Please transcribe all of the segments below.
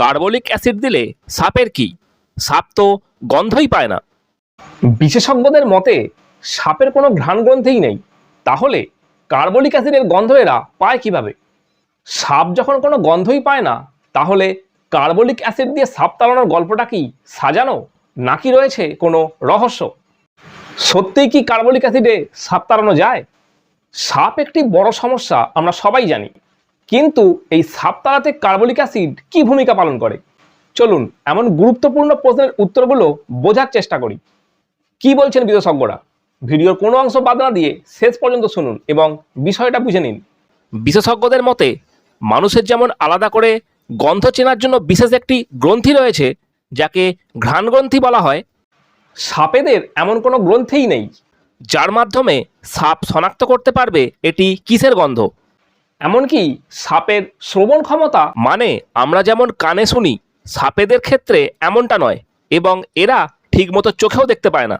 Carbolic acid দিলে সাপের কি? সাপ তো গন্ধই পায় না। বিশেষজ্ঞদের মতে, সাপের কোনো ঘ্রাণগ্রন্থিই নেই। তাহলে কার্বলিক অ্যাসিডের গন্ধ এরা পায় কীভাবে? সাপ যখন কোনো গন্ধই পায় না, তাহলে কার্বলিক অ্যাসিড দিয়ে সাপ তাড়ানোর গল্পটা কি সাজানো, নাকি রয়েছে কোনো রহস্য? সত্যিই কি কার্বলিক অ্যাসিডে সাপ তাড়ানো যায়? সাপ একটি বড় সমস্যা, আমরা সবাই জানি। কিন্তু এই সাপ তাড়াতে কার্বলিক অ্যাসিড কি ভূমিকা পালন করে? চলুন, এমন গুরুত্বপূর্ণ প্রশ্নের উত্তরগুলো বোঝার চেষ্টা করি। কি বলছেন বিশেষজ্ঞরা? ভিডিওর কোনো অংশ বাদ না দিয়ে শেষ পর্যন্ত শুনুন এবং বিষয়টা বুঝে নিন। বিশেষজ্ঞদের মতে, মানুষের যেমন আলাদা করে গন্ধ চেনার জন্য বিশেষ একটি গ্রন্থি রয়েছে, যাকে ঘ্রাণ গ্রন্থি বলা হয়, সাপেদের এমন কোনো গ্রন্থেই নেই, যার মাধ্যমে সাপ শনাক্ত করতে পারবে এটি কিসের গন্ধ? এমনকি সাপের শ্রবণ ক্ষমতা। মানে আমরা যেমন কানে শুনি সাপেদের ক্ষেত্রে এমনটা নয় এবং এরা ঠিকমতো চোখেও দেখতে পায় না।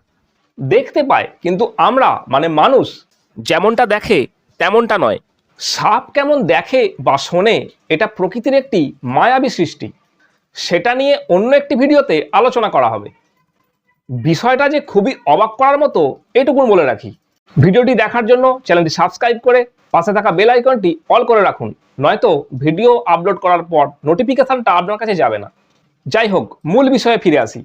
দেখতে পায় কিন্তু আমরা মানে মানুষ যেমনটা দেখে তেমনটা নয়। সাপ কেমন দেখে বা শোনে এটা প্রকৃতির একটি মায়াবী সৃষ্টি। সেটা নিয়ে অন্য একটি ভিডিওতে আলোচনা করা হবে। বিষয়টা যে খুবই অবাক করার মতো এটুকুন বলে রাখি। ভিডিওটি দেখার জন্য চ্যানেলটি সাবস্ক্রাইব করে পাশে থাকা বেল আইকনটি অল করে রাখুন। নয়তো ভিডিও আপলোড করার পর নোটিফিকেশনটা আপনার কাছে যাবে না। যাই হোক, মূল বিষয়ে ফিরে আসি।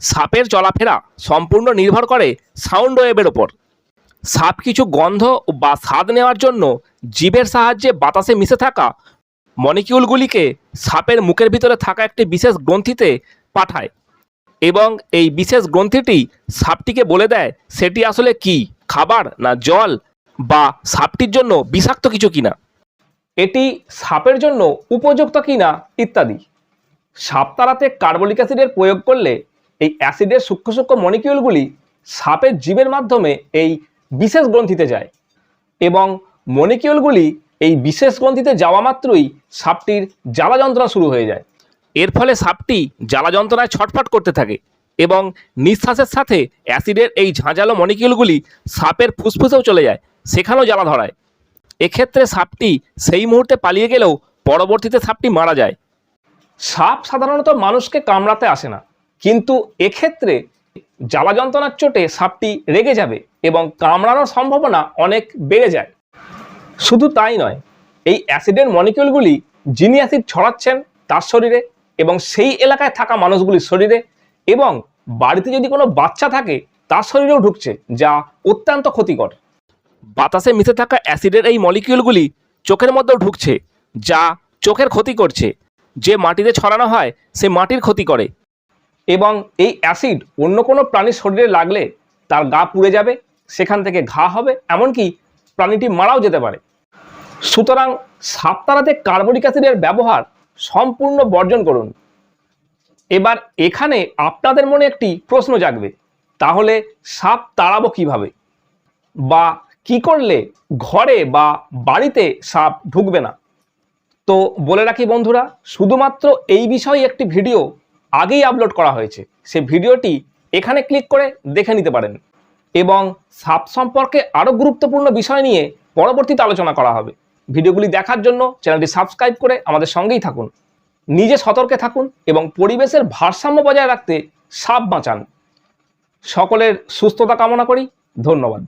সাপের চলাফেরা সম্পূর্ণ নির্ভর করে সাউন্ড ওয়েভের ওপর সাপ কিছু গন্ধ বা স্বাদ নেওয়ার জন্য জীবের সাহায্যে বাতাসে মিশে থাকা মনিকিউলগুলিকে সাপের মুখের ভিতরে থাকা একটি বিশেষ গ্রন্থিতে পাঠায়। এবং এই বিশেষ গ্রন্থিটি সাপটিকে বলে দেয়, সেটি আসলে কি? খাবার না জল বা সাপটির জন্য বিষাক্ত কিছু কিনা? এটি সাপের জন্য উপযুক্ত কিনা ইত্যাদি। সাপ তাড়াতে কার্বলিক অ্যাসিডের প্রয়োগ করলে এই অ্যাসিডের সূক্ষ্ম সূক্ষ্ম মলিকিউলগুলি সাপের জীবের মাধ্যমে এই বিশেষ গ্রন্থিতে যায় এবং মলিকিউলগুলি এই বিশেষ গ্রন্থিতে যাওয়া মাত্রই সাপটির জ্বালা যন্ত্রণা শুরু হয়ে যায়। এর ফলে সাপটি জ্বালা যন্ত্রণায় ছটফট করতে থাকে। এবং নিঃশ্বাসের সাথে অ্যাসিডের এই ঝাঁঝালো মলিকিউলগুলি সাপের ফুসফুসেও চলে যায়, সেখানেও জ্বালা ধরায়। এক্ষেত্রে সাপটি সেই মুহূর্তে পালিয়ে গেলেও পরবর্তীতে সাপটি মারা যায়। সাপ সাধারণত মানুষকে কামড়াতে আসে না, কিন্তু এক্ষেত্রে জ্বালা যন্ত্রণার চোটে সাপটি রেগে যাবে এবং কামড়ানোর সম্ভাবনা অনেক বেড়ে যায়। শুধু তাই নয়, এই অ্যাসিডের মলিকিউলগুলি যিনি অ্যাসিড ছড়াচ্ছেন তার শরীরে এবং সেই এলাকায় থাকা মানুষগুলির শরীরে এবং বাড়িতে যদি কোনো বাচ্চা থাকে, তার শরীরেও ঢুকছে, যা অত্যন্ত ক্ষতিকর। বাতাসে মিশে থাকা অ্যাসিডের এই মলিকিউলগুলি চোখের মধ্যেও ঢুকছে, যা চোখের ক্ষতি করছে। যে মাটিতে ছড়ানো হয়, সে মাটির ক্ষতি করে। এবং এই অ্যাসিড অন্য কোনো প্রাণীর শরীরে লাগলে তার গা পুড়ে যাবে, সেখান থেকে ঘা হবে, এমনকি প্রাণীটি মারাও যেতে পারে। সুতরাং সাপ তাড়াতে কার্বনিক অ্যাসিডের ব্যবহার সম্পূর্ণ বর্জন করুন। এবার এখানে আপনাদের মনে একটি প্রশ্ন জাগবে, তাহলে সাপ তাড়াবো কীভাবে? বা কি করলে ঘরে বা বাড়িতে সাপ ঢুকবে না? তো বলে রাখি বন্ধুরা, শুধুমাত্র এই বিষয়ে একটি ভিডিও আগেই আপলোড করা হয়েছে। সে ভিডিওটি এখানে ক্লিক করে দেখে নিতে পারেন। এবং সাপ সম্পর্কে আরও গুরুত্বপূর্ণ বিষয় নিয়ে পরবর্তীতে আলোচনা করা হবে। ভিডিওগুলি দেখার জন্য চ্যানেলটি সাবস্ক্রাইব করে আমাদের সঙ্গেই থাকুন। নিজে সতর্কে থাকুন এবং পরিবেশের ভারসাম্য বজায় রাখতে সাপ বাঁচান। সকলের সুস্থতা কামনা করি। ধন্যবাদ।